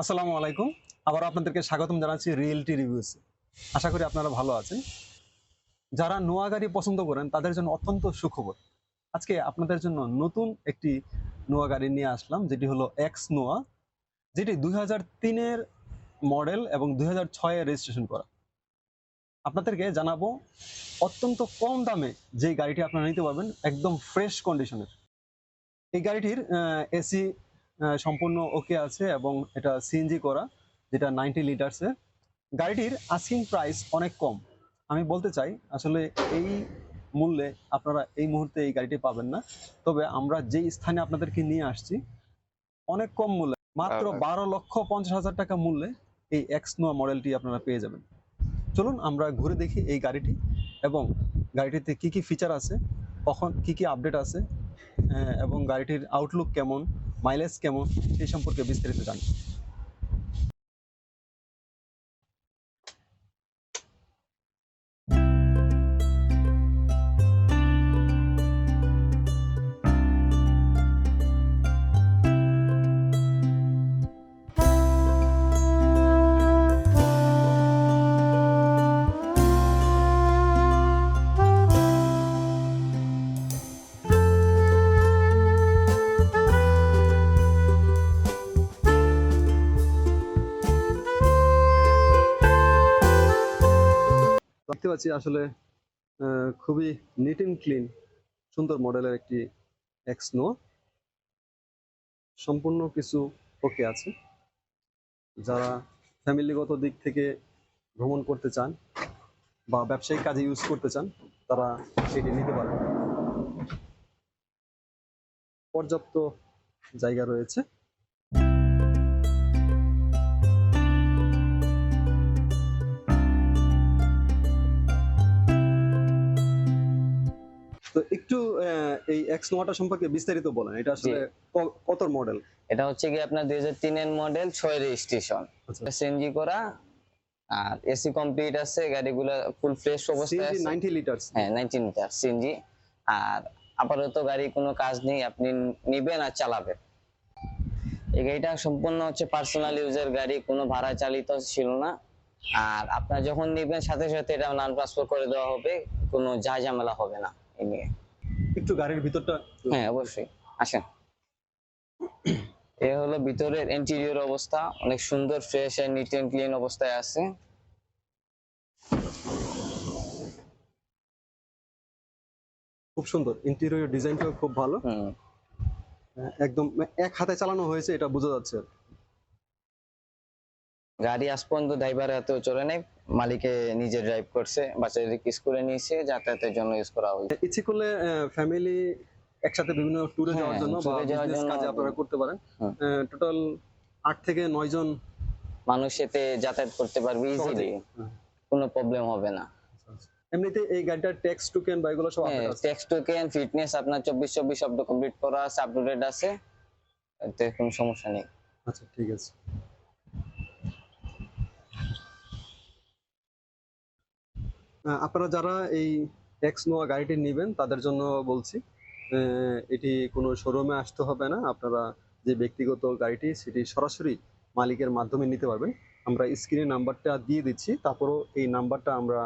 আসসালামু আলাইকুম। আবার আপনাদেরকে স্বাগতম জানাচ্ছি রিয়েলটি রিভিউস আশা করি আপনারা ভালো আছেন। যারা নোয়া গাড়ি পছন্দ করেন, তাদের জন্য অত্যন্ত সুখবর। আজকে আপনাদের জন্য নতুন একটি নোয়া গাড়ি নিয়ে আসলাম, যেটি হলো এক্স নোয়া যেটি দুই হাজার তিনের মডেল এবং দুই হাজার ছয়ে রেজিস্ট্রেশন করা। আপনাদেরকে জানাব অত্যন্ত কম দামে যে গাড়িটি আপনারা নিতে পারবেন, একদম ফ্রেশ কন্ডিশনের এই গাড়িটির এসি সম্পূর্ণ ওকে আছে এবং এটা সিএনজি করা যেটা নাইনটি লিটার্সের গাড়িটির আস্কিং প্রাইস অনেক কম। আমি বলতে চাই আসলে এই মূল্যে আপনারা এই মুহূর্তে এই গাড়িটি পাবেন না। তবে আমরা যেই স্থানে আপনাদেরকে নিয়ে আসছি অনেক কম মূল্যে মাত্র হ্যাঁ, বারো লক্ষ পঞ্চাশ হাজার টাকা মূল্যে এই এক্স নোয়া মডেলটি আপনারা পেয়ে যাবেন। চলুন আমরা ঘুরে দেখি এই গাড়িটি এবং গাড়িটিতে কি কি ফিচার আছে কখন কি কি আপডেট আছে এবং গাড়িটির আউটলুক কেমন মাইলেজ কেমন সেই সম্পর্কে বিস্তারিত জানি দেখতে পাচ্ছি আসলে খুবই নিট অ্যান্ড ক্লিন সুন্দর মডেলের একটি এক্স নো সম্পূর্ণ কিছু ওকে আছে। যারা ফ্যামিলিগত দিক থেকে ভ্রমণ করতে চান বা ব্যবসায়িক কাজে ইউজ করতে চান, তারা সেটি নিতে পারেন। পর্যাপ্ত জায়গা রয়েছে। তো একটু এই এক্স নোয়াটা সম্পর্কে বিস্তারিত বলেন। এটা আসলে কত মডেল এটা হচ্ছে কি আপনার দুই হাজার তিনের মডেল ছয় রেজিস্ট্রেশন সিএনজি করা আর এসি কমপ্লিট আছে গাড়িগুলো ফুল ফ্রেশ অবস্থায় আছে। নাইনটি লিটার্স হ্যাঁ নাইনটিন লিটার সিএনজি আর আপাতত গাড়ি কোনো কাজ নেই আপনি নিবেন আর চালাবেন। এই গাড়িটা সম্পূর্ণ হচ্ছে পার্সোনাল ইউজের গাড়ি কোনো ভাড়া চালিত ছিল না। আর আপনার যখন নিবেন সাথে সাথে এটা নান ট্রান্সফার করে দেওয়া হবে কোনো যা ঝামেলা হবে না। এ নিয়ে একটু গাড়ির ভিতরটা হ্যাঁ অবশ্যই। আসেন। এ হলো ভিতরের ইন্টেরিয়র অবস্থা। অনেক সুন্দর fresh and neat and clean অবস্থায় আছে। খুব সুন্দর। ইন্টেরিয়র ডিজাইনটাও খুব ভালো। হুম। একদম এক হাতে চালানো হয়েছে এটা বোঝা যাচ্ছে গাড়ি আজ পর্যন্ত ড্রাইভার এত চলে নেই। মালিকে নিজে ড্রাইভ করছে বাচ্চাদেরকে স্কুলে নিয়েছে যাতায়াতের জন্য ইউজ করা হয়েছে। ইচ্ছে করলে ফ্যামিলি একসাথে বিভিন্ন ট্যুরে হ্যাঁ, যাওয়ার জন্য বা বিজনেস কাজে আপনারা করতে পারেন। টোটাল আট থেকে নয় জন মানুষ এতে যাতায়াত করতে পারবে ইজিলি কোনো প্রবলেম হবে না। এমনিতে এই গাড়িটার ট্যাক্স টোকেন বা এগুলো সব হ্যাঁ আপনার আছে? টেক্সট টোকেন ফিটনেস আপনার চব্বিশ চব্বিশ শব্দ কমপ্লিট করা আছে আপডেটেড আছে। এতে কোনো সমস্যা নেই। আচ্ছা ঠিক আছে। আপনারা যারা এই এক্স নোয়া গাড়িটি নেবেন, তাদের জন্য বলছি এটি কোনো শোরুমে আসতে হবে না। আপনারা যে ব্যক্তিগত গাড়িটি, সেটি সরাসরি মালিকের মাধ্যমে নিতে পারবেন। আমরা স্ক্রিনে নাম্বারটা দিয়ে দিচ্ছি, তারপরও এই নাম্বারটা আমরা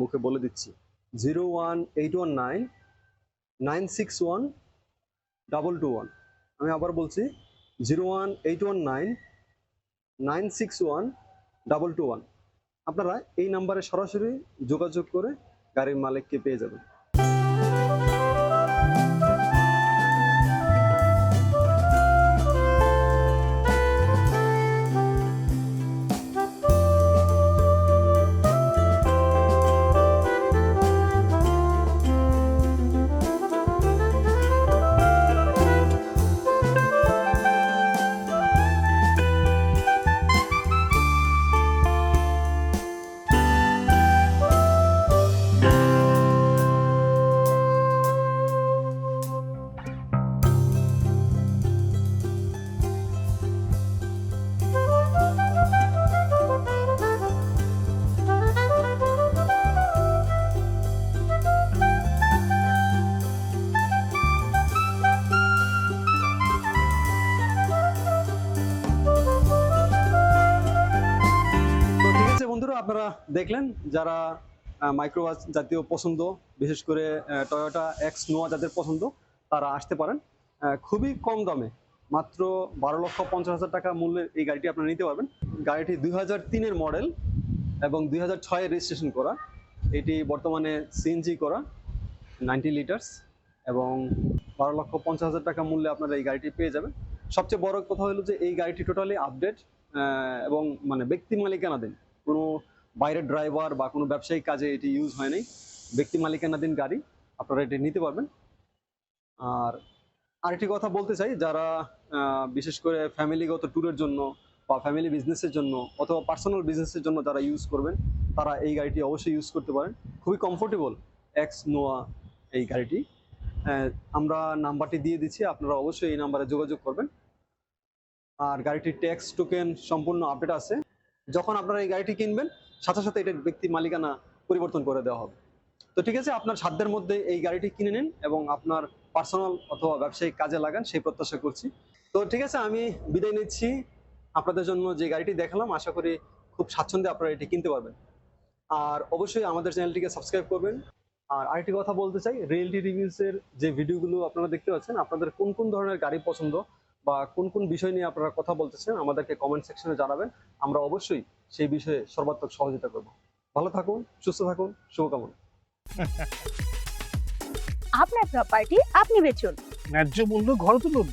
মুখে বলে দিচ্ছি। Zero one eight one nine nine six one double two one আমি আবার বলছি zero one eight one nine nine six one double two one আপনারা এই নাম্বারে সরাসরি যোগাযোগ করে গাড়ির মালিককে পেয়ে যাবেন। দেখলেন যারা মাইক্রোবাস জাতীয় পছন্দ, বিশেষ করে টয়োটা এক্স নোয়া যাদের পছন্দ, তারা আসতে পারেন। খুবই কম দামে, মাত্র বারো লক্ষ পঞ্চাশ হাজার টাকা মূল্যের এই গাড়িটি আপনারা নিতে পারবেন। গাড়িটি দুই হাজার তিনের মডেল এবং দুই হাজার ছয়ে রেজিস্ট্রেশন করা। এটি বর্তমানে সিএনজি করা নাইনটি লিটার্স এবং বারো লক্ষ পঞ্চাশ হাজার টাকা মূল্যে আপনারা এই গাড়িটি পেয়ে যাবেন। সবচেয়ে বড় কথা হলো যে এই গাড়িটি টোটালি আপডেট এবং মানে ব্যক্তি মালিকানাধীন। কোনো বাইরের ড্রাইভার বা কোনো ব্যবসায়িক কাজে এটি ইউজ হয় নাই। ব্যক্তি মালিকানাধীন গাড়ি, আপনারা এটি নিতে পারবেন। আর আরেকটি কথা বলতে চাই, যারা বিশেষ করে ফ্যামিলিগত ট্যুরের জন্য বা ফ্যামিলি বিজনেসের জন্য অথবা পার্সোনাল বিজনেসের জন্য যারা ইউজ করবেন, তারা এই গাড়িটি অবশ্যই ইউজ করতে পারেন। খুবই কমফোর্টেবল এক্স নোয়া এই গাড়িটি। আমরা নাম্বারটি দিয়ে দিচ্ছি, আপনারা অবশ্যই এই নাম্বারে যোগাযোগ করবেন। আর গাড়িটির ট্যাক্স টোকেন সম্পূর্ণ আপডেট আছে। যখন আপনারা এই গাড়িটি কিনবেন সাথে সাথে এটার ব্যক্তি মালিকানা পরিবর্তন করে দেওয়া হবে। তো ঠিক আছে, আপনার সাধ্যের মধ্যে এই গাড়িটি কিনে নিন এবং আপনার পার্সোনাল অথবা ব্যবসায়িক কাজে লাগান, সেই প্রত্যাশা করছি। তো ঠিক আছে, আমি বিদায় নিচ্ছি। আপনাদের জন্য যে গাড়িটি দেখালাম, আশা করি খুব স্বাচ্ছন্দ্যে আপনারা এটি কিনতে পারবেন। আর অবশ্যই আমাদের চ্যানেলটিকে সাবস্ক্রাইব করবেন। আর আরেকটি কথা বলতে চাই রিয়েলটি রিভিউসের যে ভিডিওগুলো আপনারা দেখতে পাচ্ছেন, আপনাদের কোন কোন ধরনের গাড়ি পছন্দ বা কোন কোন বিষয় নিয়ে আপনারা কথা বলতেছেন, আমাদেরকে কমেন্ট সেকশনে জানাবেন। আমরা অবশ্যই সেই বিষয়ে সর্বাত্মক সহযোগিতা করব। ভালো থাকুন সুস্থ থাকুন শুভকামনা। আপনার প্রপার্টি আপনি বেচুন। ন্যায্য মূল্য ঘর তুলুন।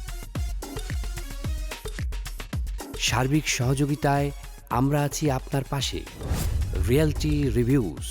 সার্বিক সহযোগিতায় আমরা আছি আপনার পাশে। Realty reviews